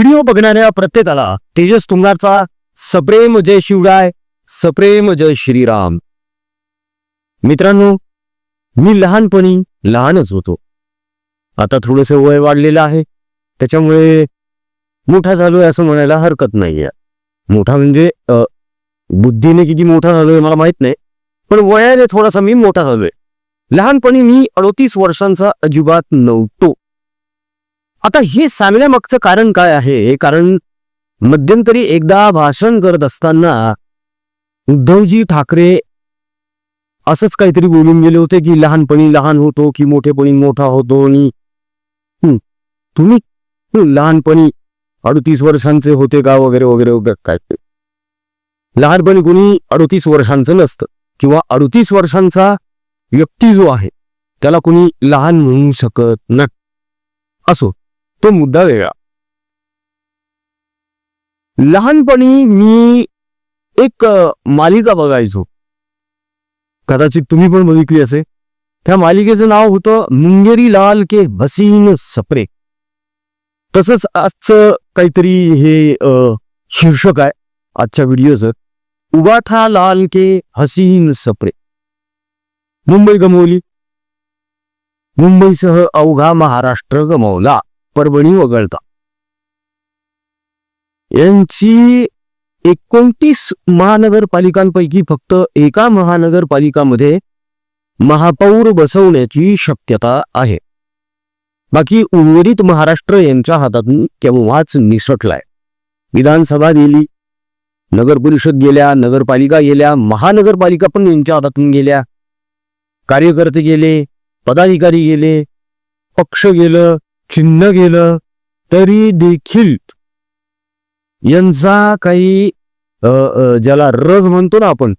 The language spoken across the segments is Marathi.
व्हिडिओ बघणाऱ्या प्रत्येकाला तेजस तुंगारचा सप्रेम जय शिवराय सप्रेम जय श्रीराम. मित्रांनो मी लहानपणी लहानच होतो. आता थोडंसं वय वाढलेलं आहे. त्याच्यामुळे मोठा झालोय असं म्हणायला हरकत नाहीये. मोठा म्हणजे बुद्धीने किती मोठा झालोय मला माहीत नाही. पण वयाने थोडासा मी मोठा झालोय. लहानपणी मी अडोतीस वर्षांचा अजिबात नव्हतो. आता हे सांगण्यामागचं कारण काय आहे? कारण मध्यंतरी एकदा भाषण करत असताना उद्धवजी ठाकरे असंच काहीतरी बोलून गेले होते की लहानपणी लहान होतो की मोठेपणी मोठा होतो आणि तुम्ही लहानपणी अडतीस वर्षांचे होते का वगैरे वगैरे वगैरे काय लहानपणी कोणी अडतीस वर्षांचं नसतं किंवा अडतीस वर्षांचा व्यक्ती जो आहे त्याला कोणी लहान म्हणू शकत नाही. असो. तो मुद्दा वेगळा. लहानपणी मी एक मालिका बघायचो. कदाचित तुम्ही पण बघितली असे त्या मालिकेचं नाव होतं मुंगेरी लाल के भसीन सपरे. तसंच आजचं काहीतरी हे शीर्षक आहे आजच्या व्हिडिओचं. उगाठा लाल के हसीन सपरे. मुंबई गमवली. मुंबईसह अवघा महाराष्ट्र गमवला. परभणी वगळता. यांची एकोणतीस महानगरपालिकांपैकी फक्त एका महानगरपालिकामध्ये महापौर बसवण्याची शक्यता आहे. बाकी उर्वरित महाराष्ट्र यांच्या हातातून केव्हाच निसटलाय. विधानसभा गेली नगर परिषद गेल्या नगरपालिका गेल्या महानगरपालिका पण यांच्या हातातून गेल्या. कार्यकर्ते गेले पदाधिकारी गेले पक्ष गेलं चिन्ह गेलं तरी देखील यांचा काही ज्याला रग म्हणतो ना आपण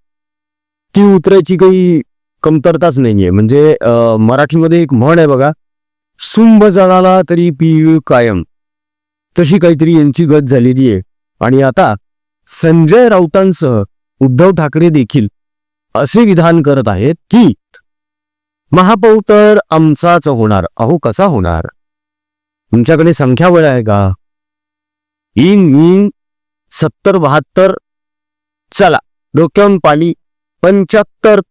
ती उतरायची काही कमतरताच नाहीये. म्हणजे मराठीमध्ये एक म्हण आहे बघा सुंभ जळाला तरी पीळ कायम. तशी काहीतरी यांची गत झालेली आहे. आणि आता संजय राऊतांसह उद्धव ठाकरे देखील असे विधान करत आहेत की महापौर तर आमचाच होणार. अहो कसा होणार? तुमच्याकडे संख्याबळ आहे का? इन इन सत्तर बहात्तर चला डोक्यावून पाणी पंच्याहत्तर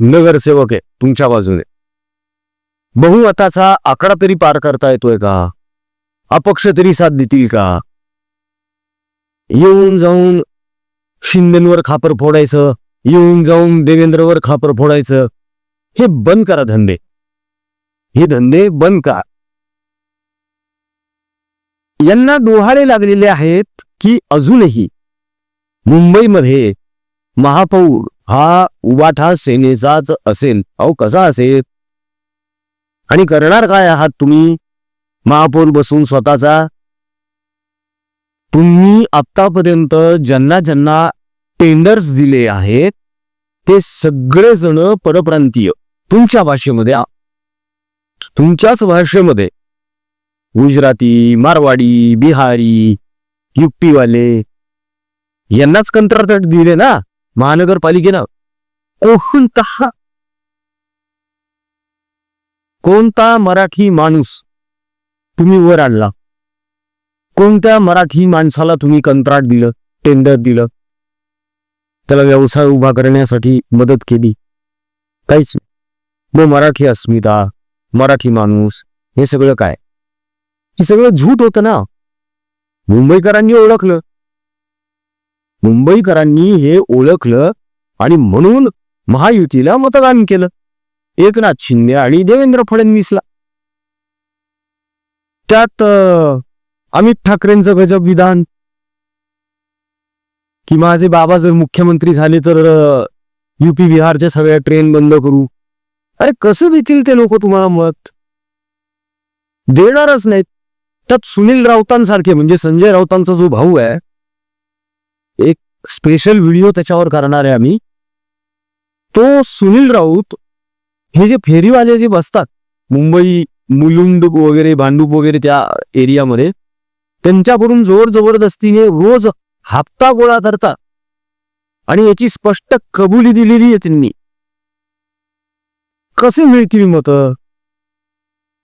नगरसेवक आहे तुमच्या बाजूने. बहुमताचा आकडा तरी पार करता येतोय का? अपक्ष तरी साथ देतील का? येऊन जाऊन शिंदेवर खापर फोडायचं येऊन जाऊन देवेंद्रवर खापर फोडायचं हे बंद करा धंदे. हे धंदे बंद करा. यांना डोहाळे लागलेले आहेत की अजूनही. मुंबईमध्ये महापौर हा उबाठा सेनेचाच असेल. अहो कसा असेल? आणि करणार काय आहात तुम्ही? महापौर बसून स्वतःचा? तुम्ही आतापर्यंत ज्यांना ज्यांना टेंडर्स दिले आहेत ते सगळेजण परप्रांतीय. तुमच्या भाषेमध्ये तुमच्याच भाषेमध्ये. गुजराती मारवाडी बिहारी युपीवाले यांनाच कंत्राट दिले ना? महानगरपालिकेनं? कोणता कोणता मराठी माणूस तुम्ही वर आणला? कोणत्या मराठी माणसाला तुम्ही कंत्राट दिलं टेंडर दिलं? त्याला व्यवसाय उभा करण्यासाठी मदत केली? काहीच नाही. मग मराठी अस्मिता मराठी माणूस हे सगळं काय? हे सगळं झूट होतं ना? मुंबईकरांनी ओळखलं. मुंबईकरांनी हे ओळखलं आणि म्हणून महायुतीला मतदान केलं. एकनाथ शिंदे आणि देवेंद्र फडणवीसला. त्यात अमित ठाकरेंचं गजब विधान. की माझे बाबा जर मुख्यमंत्री झाले तर युपी बिहारच्या सगळ्या ट्रेन बंद करू. अरे कसं देतील ते लोक तुम्हाला मत? देणारच नाहीत. त्यात सुनील राऊतांसारखे म्हणजे संजय राऊतांचा जो भाऊ आहे एक स्पेशल व्हिडिओ त्याच्यावर करणार आहे आम्ही. तो सुनील राऊत हे जे फेरीवाले जे बसतात मुंबई मुलुंड वगैरे भांडूप वगैरे त्या एरियामध्ये त्यांच्याकडून जोर जबरदस्तीने रोज हप्ता गोळा करतात. आणि याची स्पष्ट कबुली दिलेली आहे त्यांनी. कसे मिळतील मत?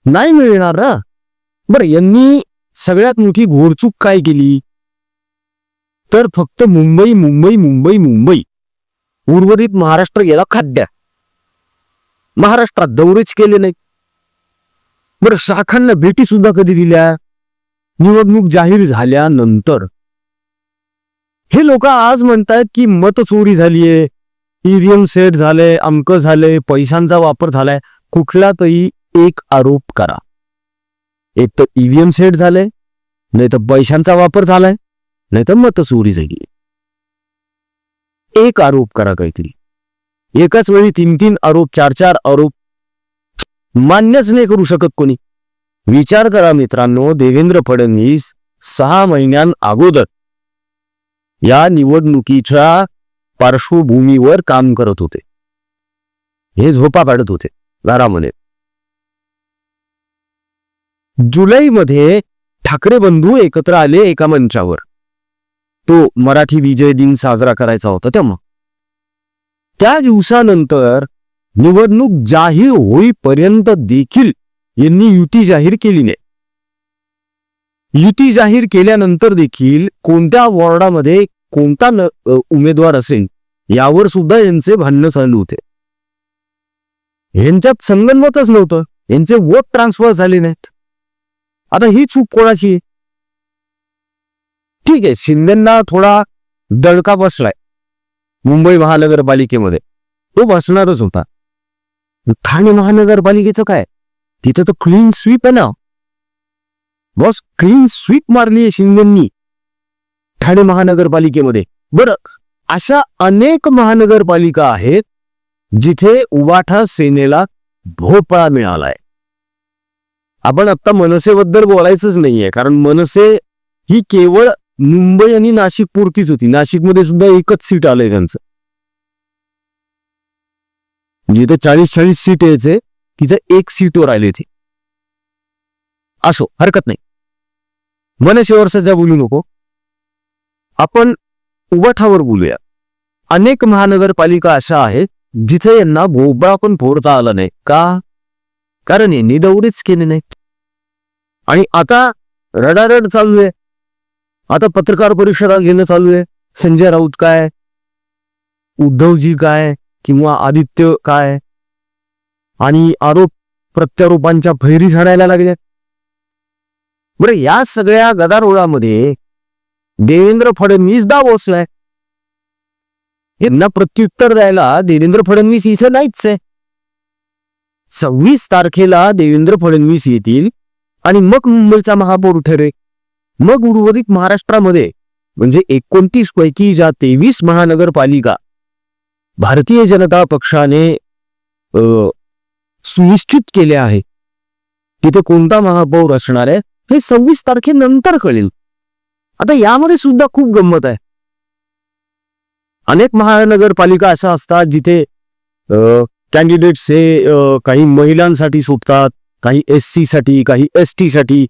नाही मिळणार ना? बरं यांनी सगळ्यात मोठी घोरचूक काय केली? तर फक्त मुंबई मुंबई मुंबई मुंबई. उर्वरित महाराष्ट्र गेला खाद्या. महाराष्ट्रात दौरेच केले नाही बरं शाखांना भेटी सुद्धा कधी दिल्या? निवडणूक जाहीर झाल्यानंतर. हे लोक आज म्हणतायत की मत चोरी झालीये. ईव्हीएम सेट झाले अमक झाले पैशांचा वापर झालाय. कुठला तरी एक आरोप करा. एक तर ईव्हीएम सेट झालंय नाही तर पैशांचा वापर झालाय नाही तर मत चोरी झाली. एक आरोप करा काहीतरी. एकाच वेळी तीन तीन आरोप चार चार आरोप. मान्यच नाही करू शकत कोणी. विचार करा मित्रांनो देवेंद्र फडणवीस सहा महिन्यां अगोदर या निवडणुकीच्या पार्श्वभूमीवर काम करत होते. हे झोपा काढत होते घरामध्ये. जुलैमध्ये ठाकरे बंधू एकत्र आले एका मंचावर. तो मराठी विजय दिन साजरा करायचा होता तेव्हा. त्या दिवसानंतर निवडणूक जाहीर होईपर्यंत देखील यांनी युती जाहीर केली नाही. युती जाहीर केल्यानंतर देखील कोणत्या वॉर्डामध्ये कोणता उमेदवार असेल यावर सुद्धा यांचे भांडणं चालू होते. यांच्यात संगणवतच नव्हतं. यांचे वोट ट्रान्सफर झाले नाहीत. आता ही चूक कोणाची? आहे? ठीक आहे शिंदेना थोडा दडका बसलाय. मुंबई महानगरपालिकेमध्ये. तो बसणारच होता. ठाणे महानगरपालिकेचं काय? तिथं तर क्लीन स्वीप आहे ना. बॉस क्लीन स्वीप मारली आहे शिंदेंनी. ठाणे महानगरपालिकेमध्ये. बरं अशा अनेक महानगरपालिका आहेत जिथे उबाठा सेनेला भोपळा मिळालाय. आपण आता मनसेबद्दल बोलायचंच नाहीये कारण मनसे ही केवळ मुंबई आणि नाशिक पुरतीच होती. नाशिकमध्ये सुद्धा एकच सीट आलंय त्यांचं. म्हणजे जिथे चाळीस चाळीस सीट यायचे तिथं एक सीटवर आले ते. असो हरकत नाही. मनसेवर सध्या बोलू नको. आपण उबाठावर बोलूया. अनेक महानगरपालिका अशा आहेत जिथे यांना भोपळा पण फोडता आला नाही. का? कारण यांनी दौडेच केले नाहीत. आणि आता रडारड चालू आहे. आता पत्रकार परिषदा घेणं चालू आहे. संजय राऊत काय? उद्धवजी काय? किंवा आदित्य काय? आणि आरोप प्रत्यारोपांच्या फैरी झाडायला लागल्या बरं या सगळ्या गदारोळामध्ये देवेंद्र फडणवीस दाव बसलाय यांना प्रत्युत्तर द्यायला देवेंद्र फडणवीस इथं नाहीच आहे. सव्वीस तारखेला देवेंद्र फडणवीस येतील आणि मग मुंबईचा महापौर ठरे मग उर्वरित महाराष्ट्रामध्ये म्हणजे एकोणतीस पैकी ज्या तेवीस महानगरपालिका भारतीय जनता पक्षाने सुनिश्चित केले आहे तिथे कोणता महापौर असणार आहे हे सव्वीस तारखेनंतर कळेल. आता यामध्ये सुद्धा खूप गंमत आहे. अनेक महानगरपालिका अशा असतात जिथे कॅन्डिडेट्स हे काही महिलांसाठी सुटतात काही एस सी साठी काही एस टी साठी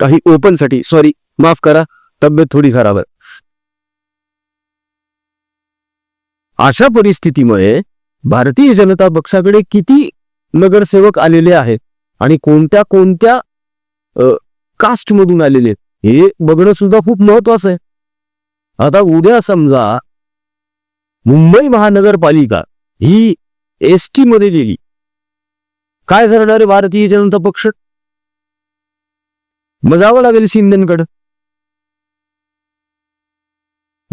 काही ओपनसाठी सॉरी माफ करा तब्येत थोडी खराब आहे. अशा परिस्थितीमुळे भारतीय जनता पक्षाकडे किती नगरसेवक आलेले आहेत आणि कोणत्या कोणत्या कास्ट मधून आलेले आहेत, हे बघणं सुद्धा खूप महत्वाचं आहे. आता उद्या समजा मुंबई महानगरपालिका ही एस टी मध्ये गेली. काय करणार आहे भारतीय जनता पक्ष? मग जावं लागेल शिंदेकडं.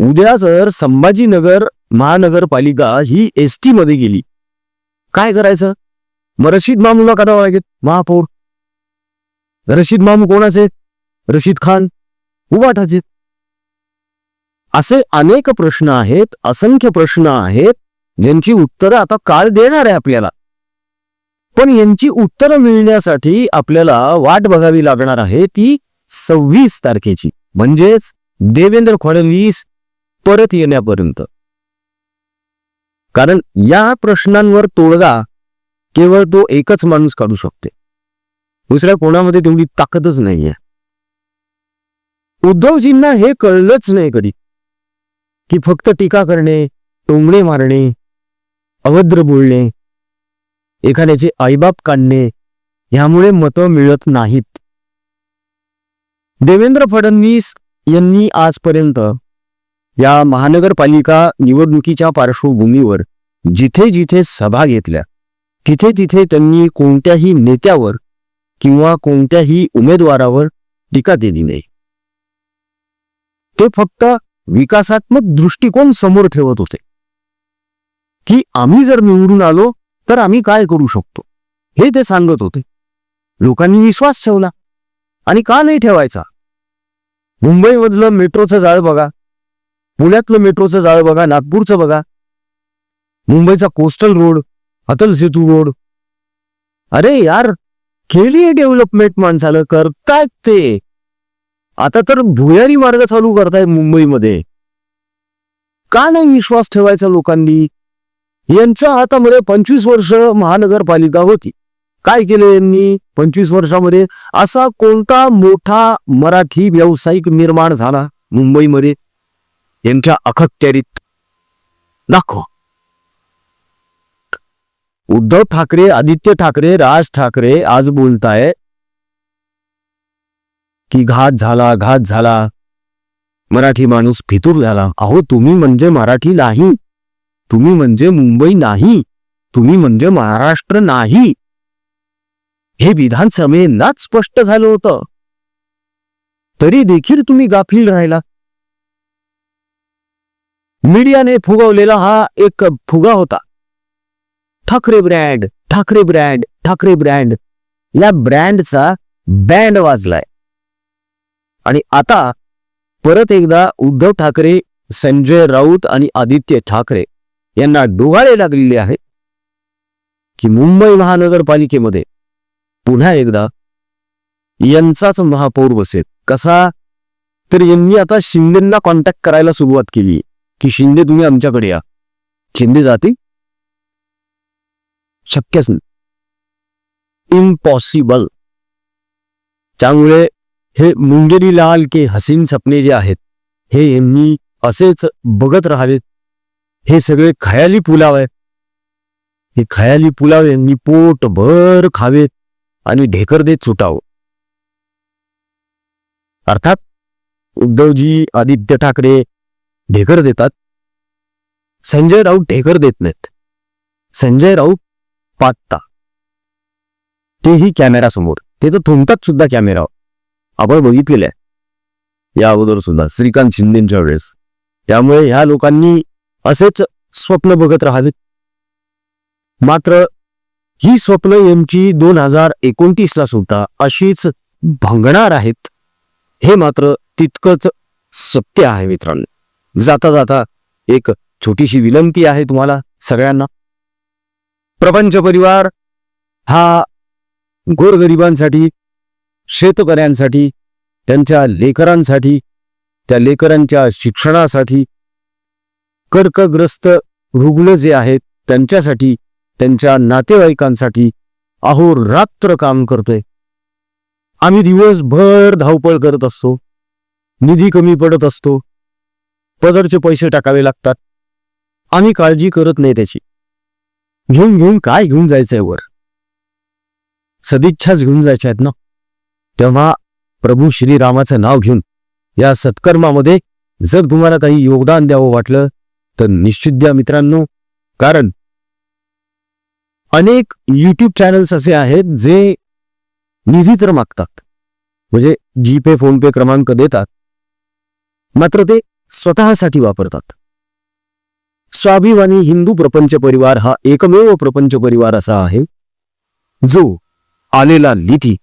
उद्या जर संभाजीनगर महानगरपालिका ही एस टी मध्ये गेली काय करायचं? मग रशीद मामूला करावं लागेल महापौर. रशीद मामू कोणाचे? रशीद खान. उबाठाचे असे अनेक प्रश्न आहेत असंख्य प्रश्न आहेत ज्यांची उत्तरं आता काळ देणार आहे आपल्याला. पण यांची उत्तरं मिळण्यासाठी आपल्याला वाट बघावी लागणार आहे ती सव्वीस तारखेची. म्हणजेच देवेंद्र फडणवीस परत येण्यापर्यंत. कारण या प्रश्नांवर तोडगा केवळ तो एकच माणूस काढू शकते. दुसऱ्या कोणामध्ये तेवढी ताकदच नाहीये. उद्धवजींना हे कळलंच नाही कधी. की फक्त टीका करणे टोंगणे मारणे अभद्र बोलणे एखाद्याचे आईबाप काढणे ह्यामुळे मतं मिळत नाहीत. देवेंद्र फडणवीस यांनी आजपर्यंत या महानगरपालिका निवडणुकीच्या पार्श्वभूमीवर जिथे जिथे सभा घेतल्या तिथे तिथे त्यांनी कोणत्याही नेत्यावर किंवा कोणत्याही उमेदवारावर टीका केली नाही. ते फक्त विकासात्मक दृष्टिकोन समोर ठेवत होते. की आम्ही जर निवडून आलो तर आम्ही काय करू शकतो? हे ते सांगत होते. लोकांनी विश्वास ठेवला. आणि का नाही ठेवायचा? मुंबईमधलं मेट्रोचं जाळ बघा. पुण्यातलं मेट्रोचं जाळ बघा नागपूरचं बघा. मुंबईचा कोस्टल रोड अतल सेतू रोड. अरे यार केली डेव्हलपमेंट माणसाला करतायत ते. आता तर भुयारी मार्ग चालू करताय मुंबईमध्ये. का नाही विश्वास ठेवायचा लोकांनी? यांच्या हातामध्ये पंचवीस वर्ष महानगरपालिका होती. काय केलं यांनी? पंचवीस वर्षामध्ये असा कोणता मोठा मराठी व्यावसायिक निर्माण झाला मुंबईमध्ये? यांच्या अखत्यारीत. दाखव. उद्धव ठाकरे आदित्य ठाकरे राज ठाकरे आज बोलताय की घात झाला घात झाला. मराठी माणूस फितूर झाला. अहो तुम्ही म्हणजे मराठी नाही. तुम्ही म्हणजे मुंबई नाही. तुम्ही म्हणजे महाराष्ट्र नाही. हे विधानसभेनाच स्पष्ट झालं होतं. तरी देखील तुम्ही गाफील राहिला. मीडियाने फुगवलेला हा एक फुगा होता. Thackeray brand Thackeray brand Thackeray brand. या ब्रँडचा बँड वाजलाय. आणि आता परत एकदा उद्धव ठाकरे संजय राऊत आणि आदित्य ठाकरे यांना डोहाळे लागलेले आहेत की मुंबई महानगरपालिकेमध्ये पुन्हा एकदा यांचाच महापौर बसेल. कसा? तर यांनी आता शिंदेना कॉन्टॅक्ट करायला सुरुवात केली की शिंदे तुम्ही आमच्याकडे या. शिंदे जातील? शक्यच नाही. इम्पॉसिबल त्यामुळे हे मुंगेरी लाल के हसीन सपने जे आहेत हे यांनी असेच बघत राहावेत. हे सगळे खयाली पुलाव आहेत. हे खयाली पुलाव यांनी पोटभर खावेत आणि ढेकर देत सुटावं. अर्थात उद्धवजी आदित्य ठाकरे ढेकर देतात. संजय राऊत ढेकर देत नाहीत. संजय राऊत पात्ता. तेही कॅमेरा समोर ते तर थुंकतात सुद्धा कॅमेरा आपण बघितलेलं आहे. या अगोदर सुद्धा श्रीकांत शिंदेच्या वेळेस. त्यामुळे ह्या लोकांनी असेच स्वप्न बघत राहावे मात्र ही स्वप्न यांची दोन हजार एकोणतीस ला सुद्धा अशीच भंगणार आहेत हे मात्र तितकंच सत्य आहे मित्रांनो. जाता जाता एक छोटीशी विनंती आहे तुम्हाला सगळ्यांना. प्रपंच परिवार हा गोरगरिबांसाठी शेतकऱ्यांसाठी त्यांच्या लेकरांसाठी त्या लेकरांच्या शिक्षणासाठी कर्कग्रस्त रुग्ण जे आहेत त्यांच्यासाठी त्यांच्या नातेवाईकांसाठी अहोरात्र काम करतोय. आम्ही दिवसभर धावपळ करत असतो निधी कमी पडत असतो पदरचे पैसे टाकावे लागतात. आम्ही काळजी करत नाही त्याची. घेऊन घेऊन काय घेऊन जायचंय वर? सदिच्छाच घेऊन जायच्या आहेत ना? तेव्हा प्रभू श्रीरामाचं नाव घेऊन या सत्कर्मामध्ये जर तुम्हाला काही योगदान द्यावं वाटलं तर निश्चित द्या मित्रांनो. कारण अनेक यूट्यूब चॅनल्स असे आहेत जे निधी तर मागतात. म्हणजे जीपे फोनपे क्रमांक देतात. मात्र ते स्वतःसाठी वापरतात. स्वाभिमानी हिंदू प्रपंच परिवार हा एकमेव प्रपंच परिवार असा आहे जो आलेला निधी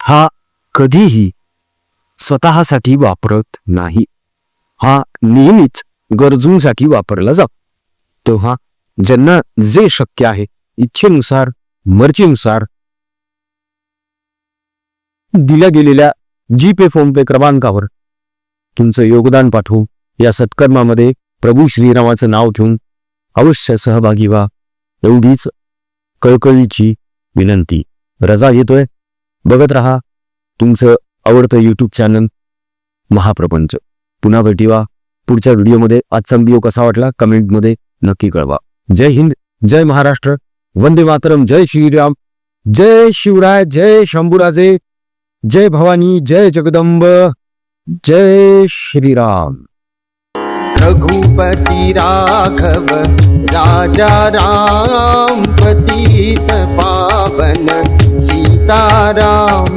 हा कधीही स्वतःसाठी वापरत नाही. हा नेहमीच गरजूंसाठी वापरला जातो. तेव्हा ज्यांना जे शक्य आहे इच्छेनुसार मर्जीनुसार दिल्या गेलेल्या जी पे फोन पे क्रमांकावर तुमचं योगदान पाठवू या सत्कर्मामध्ये प्रभू श्रीरामाचं नाव घेऊन अवश्य सहभागी व्हा एवढीच कळकळीची विनंती. रजा येतोय बघत रहा तुमचं आवडतं युट्यूब चॅनल महाप्रपंच. पुन्हा भेटीवा. पुढच्या व्हिडिओमध्ये आजचा व्हिडिओ कसा वाटला कमेंटमध्ये नक्की कळवा. जय हिंद जय महाराष्ट्र. वंदे मातरम. जय श्रीराम. जय शिवराय जय शंभूराजे. जय भवानी जय जगदंब. जय श्रीराम. रघुपती राघव राजा राम पतित पावन सीताराम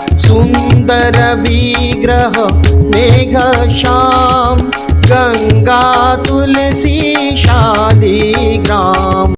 सुन्दर विग्रह मेघ श्याम गङ्गा तुलसी शालिग्राम।